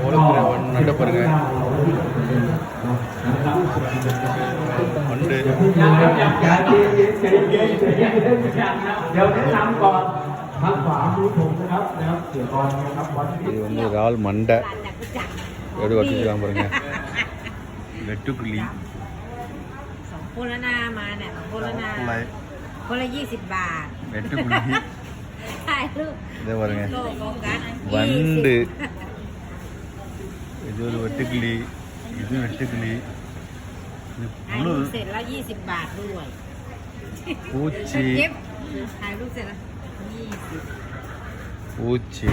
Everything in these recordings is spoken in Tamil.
บวัดที่ இது வந்து இறால் மண்டை எப்படி வச்சுருக்காங்க பாருங்க வெட்டுக்குள்ளி สองคนละนามาเนี่ยสองคนละนา புள்ளை คนละยี่สิบบาท வெட்டுக்குள்ளி ถ่ายรูป இதை பாருங்க โลโฟกัส வண்டு இது ஒரு வெட்டுக்கிளி இது வெட்டுக்கிளி இது ถ่าย புழு รูปเสร็จแล้วยี่สิบบาทด้วย பூச்சி เย็บถ่ายรูปเสร็จแล้วยี่สิบ பூச்சி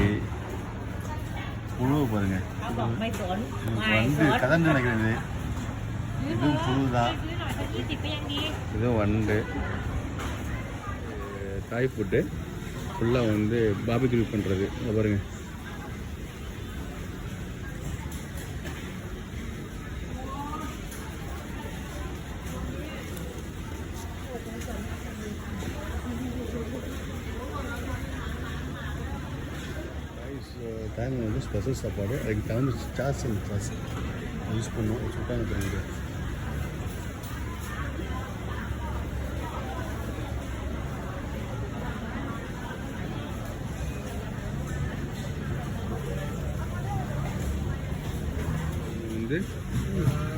புழு பாருங்க เขาบอกไม่สน இது ไม่ส வந்து น கதன்னு நினைக்கிறது இதுவும் புழு தான் ซื้อหน่อยสักยี่สิบก็ยังดี இது வண்டு தாய் ஃபுட்டு ஃபுல்லாக வந்து பாபிக்யூ பண்ணுறது இதை பாருங்க டைம் வந்து ஸ்பெஷல் சாப்பாடு அதுக்கு தகுந்த சாஸ் சாஸ் யூஸ் பண்ணுவோம் சுட்டாங்க பாருங்க வந்து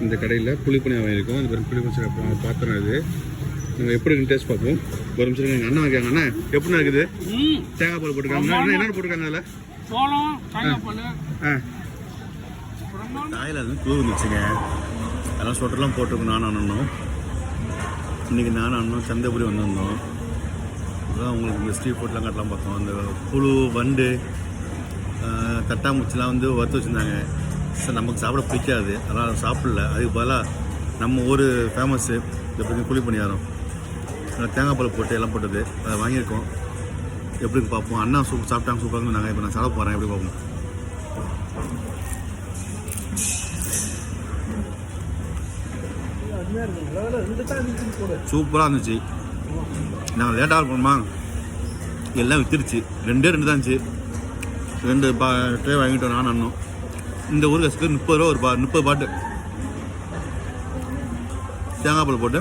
இந்த கடையில் புளிப்பணி வாங்கியிருக்கோம். அந்த பேர் புளிப்பணி பாத்திரம் இது. நம்ம எப்படி இருக்கு டேஸ்ட் பார்ப்போம். ஒரு நிமிஷம் எங்கள் அண்ணன் வாங்கிக்காங்க அண்ணா எப்படி இருக்குது? தேங்காய் பால் போட்டுருக்காங்க என்னென்ன போட்டிருக்காங்க அதில்? சோளம் தேங்காய்பால் ஆ. காயில் அது தூர் இருந்துச்சுங்க. அதெல்லாம் சொட்டர்லாம் போட்டிருக்கோம் நானும் அண்ணனும். இன்றைக்கி நானும் அண்ணனும் சந்தைபுரி வந்திருந்தோம். அதான் உங்களுக்கு இந்த ஸ்ட்ரீட் ஃபுட்லாம் கட்டலாம் பார்த்தோம். அந்த புழு வண்டு ஆஹ், தட்டாம்பூச்சிலாம் வந்து வறுத்து வச்சுருந்தாங்க. சார் நமக்கு சாப்பிட பிடிக்காது. அதனால் சாப்பிடல. அதுக்கு பதிலாக நம்ம ஊர் ஃபேமஸ்ஸு இந்த பற்றி புளி பணியாரம். தேங்காய் பால் போட்டு எல்லாம் போட்டது. அதை வாங்கியிருக்கோம். எப்படின்னு பார்ப்போம்? அண்ணா சூப் சாப்பிட்டாங்க சூப்பராக நாங்கள் இப்போ நான் சாப்பிட போகிறேன் எப்படி பார்ப்போம்? சூப்பராக இருந்துச்சு. நாங்கள் லேட்டாக இருக்கணுமா? எல்லாம் வித்துருச்சு ரெண்டே ரெண்டு தான் இருந்துச்சு. ரெண்டு பா ட்ரே வாங்கிட்டோம் நான் அண்ணனும். இந்த ஊருக்கு முப்பது ரூபா ஒரு பா முப்பது பாட்டு. தேங்காய் பால் போட்டு.